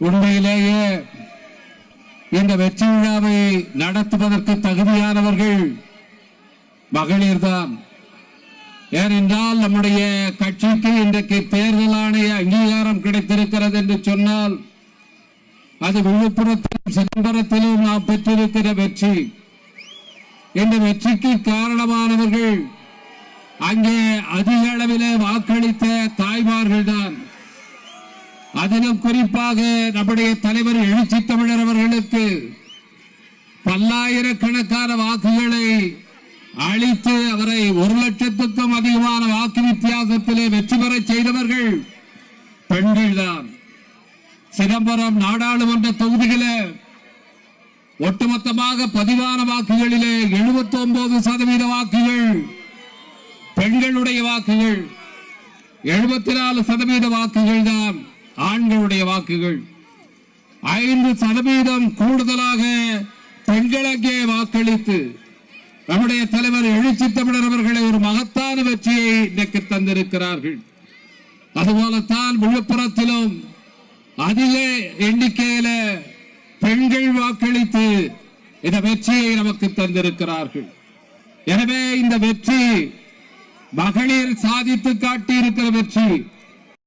உண்மையிலேயே இந்த வெற்றி விழாவை நடத்துவதற்கு தகுதியானவர்கள் மகளிர்தான் ஏனென்றால் நம்முடைய கட்சிக்கு இன்றைக்கு தேர்தல் ஆணைய அங்கீகாரம் கிடைத்திருக்கிறது என்று சொன்னால் அது விழுப்புரத்திலும் சிதம்பரத்திலும் நாம் பெற்றிருக்கிற வெற்றி. இந்த வெற்றிக்கு காரணமானவர்கள் அங்கே அதிக அளவிலே வாக்களித்த தாய்மார்கள் தான் அதிலும் குறிப்பாக நம்முடைய தலைவர் எழுச்சி தமிழர் அவர்களுக்கு பல்லாயிரக்கணக்கான வாக்குகளை அளித்து அவரை ஒரு லட்சத்துக்கும் அதிகமான வாக்கு வித்தியாசத்திலே வெற்றி பெறச் செய்தவர்கள் பெண்கள்தான் சிதம்பரம் நாடாளுமன்ற தொகுதியிலே ஒட்டுமொத்தமாக பதிவான வாக்குகளிலே 79% சதவீத வாக்குகள் பெண்களுடைய வாக்குகள் 74% நாலு சதவீத வாக்குகள் தான். ஆண்களுடைய வாக்குகள். ஐந்து சதவீதம் கூடுதலாக பெண்களுக்கே வாக்களித்து நம்முடைய தலைவர் எழுச்சி தமிழர் அவர்களை ஒரு மகத்தான வெற்றியை இன்றைக்கு தந்திருக்கிறார்கள். அதுபோலத்தான் விழுப்புரத்திலும் அதிக எண்ணிக்கையில பெண்கள் வாக்களித்து இந்த வெற்றியை நமக்கு தந்திருக்கிறார்கள். எனவே இந்த வெற்றி மகளிர் சாதித்து காட்டி இருக்கிற வெற்றி